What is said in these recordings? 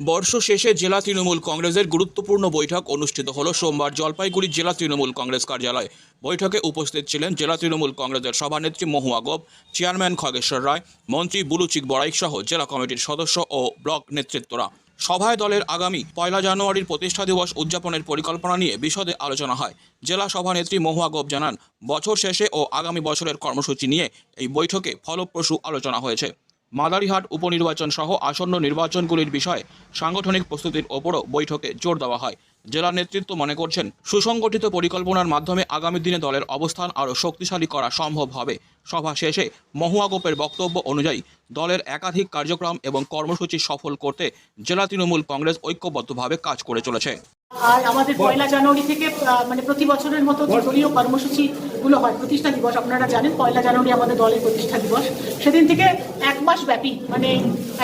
বর্ষ শেষে জেলা তৃণমূল কংগ্রেসের গুরুত্বপূর্ণ বৈঠক অনুষ্ঠিত হল সোমবার জলপাইগুড়ি জেলা তৃণমূল কংগ্রেস কার্যালয়। বৈঠকে উপস্থিত ছিলেন জেলা তৃণমূল কংগ্রেসের সভানেত্রী মহুয়া গোপ, চেয়ারম্যান খগেশ্বর রায়, মন্ত্রী বুলুচিক বড়াইক সহ জেলা কমিটির সদস্য ও ব্লক নেতৃত্বরা। সভায় দলের আগামী পয়লা জানুয়ারির প্রতিষ্ঠা দিবস উদযাপনের পরিকল্পনা নিয়ে বিশদে আলোচনা হয়। জেলা সভানেত্রী মহুয়া গোপ জানান, বছর শেষে ও আগামী বছরের কর্মসূচি নিয়ে এই বৈঠকে ফলপ্রসূ আলোচনা হয়েছে। মাদারিহাট উপনির্বাচন সহ আসন্ন নির্বাচনগুলির বিষয়ে সাংগঠনিক প্রস্তুতির ওপরও বৈঠকে জোর দেওয়া হয়। জেলা নেতৃত্ব মনে করছেন, সুসংগঠিত পরিকল্পনার মাধ্যমে আগামী দিনে দলের অবস্থান আরও শক্তিশালী করা সম্ভব হবে। সভা শেষে মহুয়া গোপের বক্তব্য অনুযায়ী, দলের একাধিক কার্যক্রম এবং কর্মসূচি সফল করতে জেলা তৃণমূল কংগ্রেস ঐক্যবদ্ধভাবে কাজ করে চলেছে। আর আমাদের পয়লা জানুয়ারি থেকে মানে প্রতি বছরের মতো যে দলীয় কর্মসূচি গুলো হয় প্রতিষ্ঠা দিবস আপনারা জানেন পয়লা জানুয়ারি আমাদের দলের প্রতিষ্ঠা দিবস। সেদিন থেকে এক মাস ব্যাপী মানে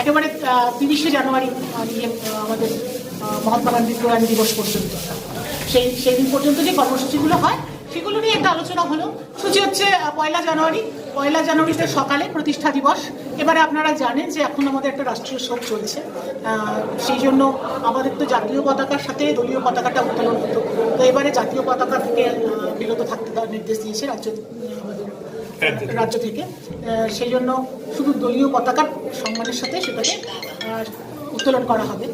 একেবারে তিরিশে জানুয়ারি আমাদের মহাত্মা গান্ধী প্রয়াণ দিবস পর্যন্ত। সেই সেদিন পর্যন্ত যে কর্মসূচিগুলো হয় সেগুলো নিয়ে একটা আলোচনা হলো। সূচি হচ্ছে পয়লা জানুয়ারি। পয়লা জানুয়ারিতে সকালে প্রতিষ্ঠা দিবস। এবারে আপনারা জানেন যে এখন আমাদের একটা রাষ্ট্রীয় শোক চলছে। সেই জন্য আমাদের তো জাতীয় পতাকার সাথে দলীয় পতাকাটা উত্তোলন হতো। তো এবারে জাতীয় পতাকা থেকে বিরত থাকতে দেওয়ার নির্দেশ দিয়েছে রাজ্য রাজ্য থেকে। সেই জন্য শুধু দলীয় পতাকার সম্মানের সাথে সেটাকে উত্তোলন করা হবে।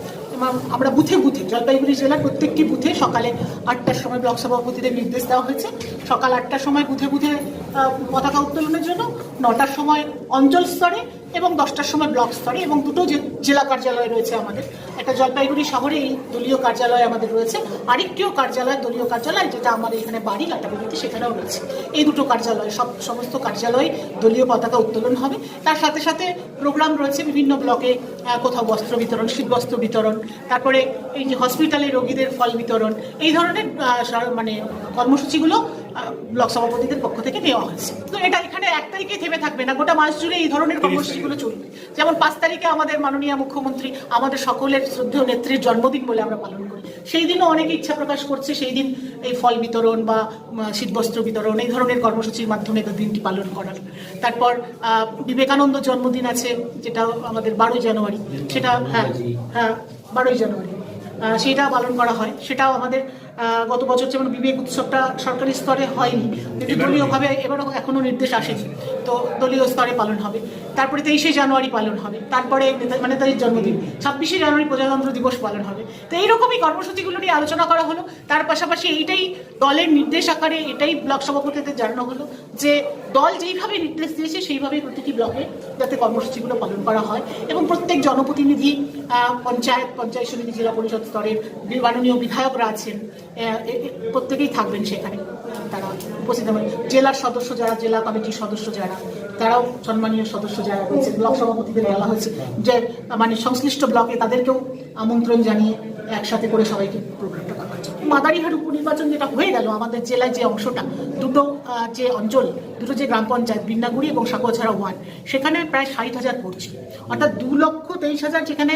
আমরা বুথে বুথে, জলপাইগুড়ি জেলার প্রত্যেকটি বুথে সকালে আটটার সময় ব্লক সভাপতিদের নির্দেশ দেওয়া হয়েছে। সকাল আটটার সময় বুথে বুথে পতাকা উত্তোলনের জন্য, নটার সময় অঞ্চল স্তরে এবং দশটার সময় ব্লক স্তরে এবং দুটো জেলা কার্যালয় রয়েছে আমাদের। একটা জলপাইগুড়ি শহরে এই দলীয় কার্যালয় আমাদের রয়েছে। আরেকটিও কার্যালয়, দলীয় কার্যালয়, যেটা আমাদের এখানে বাড়ি লাটাগুড়িতে সেখানেও রয়েছে। এই দুটো কার্যালয়, সব, সমস্ত কার্যালয়ে দলীয় পতাকা উত্তোলন হবে। তার সাথে সাথে প্রোগ্রাম রয়েছে বিভিন্ন ব্লকে কোথাও বস্ত্র বিতরণ, শীতবস্ত্র বিতরণ, তারপরে এই যে হসপিটালে রোগীদের ফল বিতরণ, এই ধরনের মানে কর্মসূচিগুলো ব্লক সভাপতিদের পক্ষ থেকে নেওয়া হয়েছে। তো এটা এখানে এক তারিখে থেমে থাকবে না। গোটা মাস জুড়ে এই ধরনের কর্মসূচিগুলো চলবে। যেমন পাঁচ তারিখে আমাদের মাননীয় মুখ্যমন্ত্রী আমাদের সকলের শ্রদ্ধেয় নেত্রীর জন্মদিন বলে আমরা পালন করি। সেই দিনও অনেকে ইচ্ছা প্রকাশ করছে সেই দিন এই ফল বিতরণ বা শীতবস্ত্র বিতরণ এই ধরনের কর্মসূচির মাধ্যমে দিনটি পালন করার। তারপর বিবেকানন্দ জন্মদিন আছে যেটা আমাদের বারোই জানুয়ারি। সেটা হ্যাঁ হ্যাঁ বারোই জানুয়ারি। সেটা পালন করা হয়। সেটাও আমাদের গত বছর যেমন বিবেক উৎসবটা সরকারি স্তরে হয়নি কিন্তু দলীয়ভাবে এবারও এখনও নির্দেশ আসেনি। তো দলীয় স্তরে পালন হবে। তারপরে তেইশে জানুয়ারি পালন হবে। তারপরে নেতা- মানে তাদের জন্মদিন। ছাব্বিশে জানুয়ারি প্রজাতন্ত্র দিবস পালন হবে। তো এইরকমই কর্মসূচিগুলো নিয়ে আলোচনা করা হলো। তার পাশাপাশি এইটাই দলের নির্দেশ আকারে এটাই ব্লক সভাপতিদের জানানো হলো যে দল যেইভাবে নির্দেশ দিয়েছে সেইভাবেই প্রতিটি ব্লকে যাতে কর্মসূচিগুলো পালন করা হয় এবং প্রত্যেক জনপ্রতিনিধি পঞ্চায়েত পঞ্চায়েত সমিতি জেলা পরিষদ স্তরের মাননীয় বিধায়করা আছেন। প্রত্যেকেই থাকবেন সেখানে। তারা উপস্থিত হবেন জেলার সদস্য যারা, জেলা কমিটির সদস্য যারা, তারাও সম্মানীয় সদস্য যারা রয়েছে ব্লক সভাপতিদের বলা হয়েছে যে মানে সংশ্লিষ্ট ব্লকে তাদেরকেও আমন্ত্রণ জানিয়ে একসাথে করে সবাইকে জন্য মাদারিহাট উপনির্বাচন যেটা হয়ে গেল আমাদের জেলায় যে অংশটা দুটো যে অঞ্চল দুটো যে গ্রাম পঞ্চায়েত বিন্নাগুড়ি এবং সাকুয়াছাড়া ওয়ান সেখানে প্রায় ষাট হাজার ভোট ছিল। অর্থাৎ দু লক্ষ তেইশ হাজার যেখানে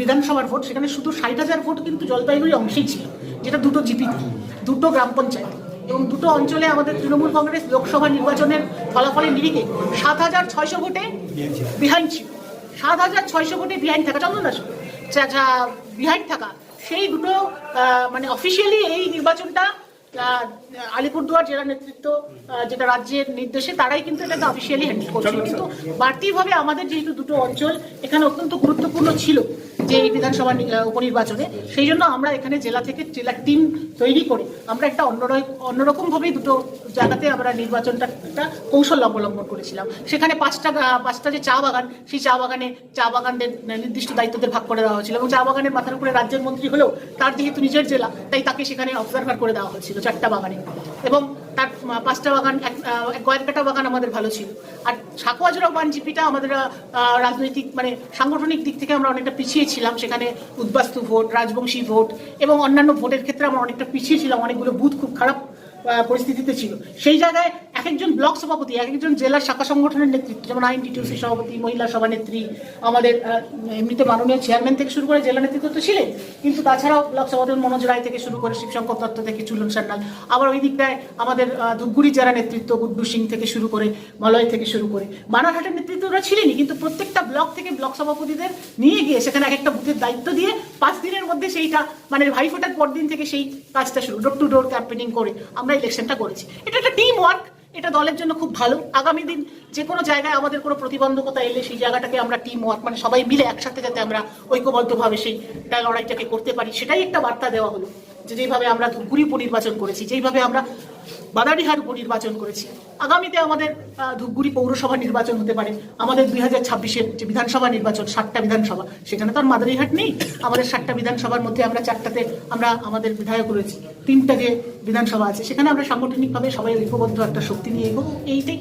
বিধানসভার ভোট সেখানে শুধু ষাট হাজার ভোট কিন্তু জলপাইগুড়ি অংশেই ছিল যেটা দুটো জিপিতে দুটো গ্রাম পঞ্চায়েত। এবং দুটো অঞ্চলে আমাদের তৃণমূল কংগ্রেস লোকসভা নির্বাচনের ফলাফলের নিরিখে সাত হাজার ছয়শো ভোটে বিহাইন্ড ছিল। সাত হাজার ছয়শো ভোটে বিহাইন্ড থাকা চন্দ্র দাস বিহাইন্ড থাকা সেই দুটো আহ, মানে অফিসিয়ালি এই নির্বাচনটা আহ, আলিপুরদুয়ার জেলা নেতৃত্ব আহ, যেটা রাজ্যের নির্দেশে তারাই কিন্তু এটাকে অফিসিয়ালি হ্যান্ডেল করছে। কিন্তু বাড়তিভাবে আমাদের যেহেতু দুটো অঞ্চল এখানে অত্যন্ত গুরুত্বপূর্ণ ছিল। যে এই বিধানসভা উপনির্বাচনে, সেই জন্য আমরা এখানে জেলা থেকে জেলার টিম তৈরি করে। আমরা একটা অন্য অন্যরকম ভাবেই দুটো জায়গাতে আমরা নির্বাচনটা একটা কৌশল অবলম্বন করেছিলাম। সেখানে পাঁচটা পাঁচটা যে চা বাগান, সেই চা বাগানে চা বাগানদের নির্দিষ্ট দায়িত্বদের ভাগ করে দেওয়া হয়েছিল এবং চা বাগানের মাথার উপরে রাজ্যের মন্ত্রী হলেও তার যেহেতু নিজের জেলা, তাই তাকে সেখানে অবজারভার করে দেওয়া হয়েছিল চারটা বাগানে। এবং তার পাঁচটা বাগান, এক কয়েকটা বাগান আমাদের ভালো ছিল। আর সাকুয়াজোড়া ওয়ান জিপিটা আমাদের রাজনৈতিক মানে সাংগঠনিক দিক থেকে আমরা অনেকটা পিছিয়ে ছিলাম। সেখানে উদ্বাস্তু ভোট, রাজবংশী ভোট এবং অন্যান্য ভোটের ক্ষেত্রে আমরা অনেকটা পিছিয়ে ছিলাম। অনেকগুলো বুথ খুব খারাপ পরিস্থিতিতে ছিল। সেই জায়গায় এক একজন ব্লক সভাপতি এক একজন জেলার শাখা সংগঠনের নেতৃত্ব যেমন আইন আইনটিটিউসি সভাপতি মহিলা সভানেত্রী আমাদের এমনিতে মাননীয় চেয়ারম্যান থেকে শুরু করে জেলা নেতৃত্ব তো ছিলেন কিন্তু তাছাড়াও ব্লক সভাপতি মনোজ রায় থেকে শুরু করে শিবশঙ্কর দত্ত থেকে চুলন সান্যাল আবার ওই দিকটায় আমাদের ধূপগুড়ি জেলা নেতৃত্ব গুড্ডু সিং থেকে শুরু করে মলয় থেকে শুরু করে বানারহাটের নেতৃত্ব ওরা ছিলেনই কিন্তু প্রত্যেকটা ব্লক থেকে ব্লক সভাপতিদের নিয়ে গিয়ে সেখানে এক একটা বুথের দায়িত্ব দিয়ে পাঁচ দিনের মধ্যে সেইটা মানে ভাইফোঁটার পর দিন থেকে সেই কাজটা শুরু ডোর টু ডোর ক্যাম্পেনিং করে আমরা ইলেকশনটা করেছি। এটা একটা টিম ওয়ার্ক এটা দলের জন্য খুব ভালো। আগামী দিন যে কোনো জায়গায় আমাদের কোনো প্রতিবন্ধকতা এলে সেই জায়গাটাকে আমরা টিম ওয়ার্ক মানে সবাই মিলে একসাথে যাতে আমরা ঐক্যবদ্ধভাবে সেই লড়াইটাকে করতে পারি, সেটাই একটা বার্তা দেওয়া হলো। যে যেভাবে আমরা ধূপগুড়ি উপনির্বাচন করেছি, যেইভাবে আমরা বাদারিহাট উপনির্বাচন করেছি। আগামীতে আমাদের ধূপগুড়ি পৌরসভা নির্বাচন হতে পারে। আমাদের দুই হাজার ছাব্বিশের যে বিধানসভা নির্বাচন, সাতটা বিধানসভা, সেখানে তো আর মাদারিহাট নেই। আমাদের সাতটা বিধানসভার মধ্যে আমরা চারটাতে আমরা আমাদের বিধায়ক রয়েছি। তিনটা যে বিধানসভা আছে, সেখানে আমরা সাংগঠনিকভাবে সবাই ঐক্যবদ্ধ একটা শক্তি নিয়ে এগোবো। এইটাই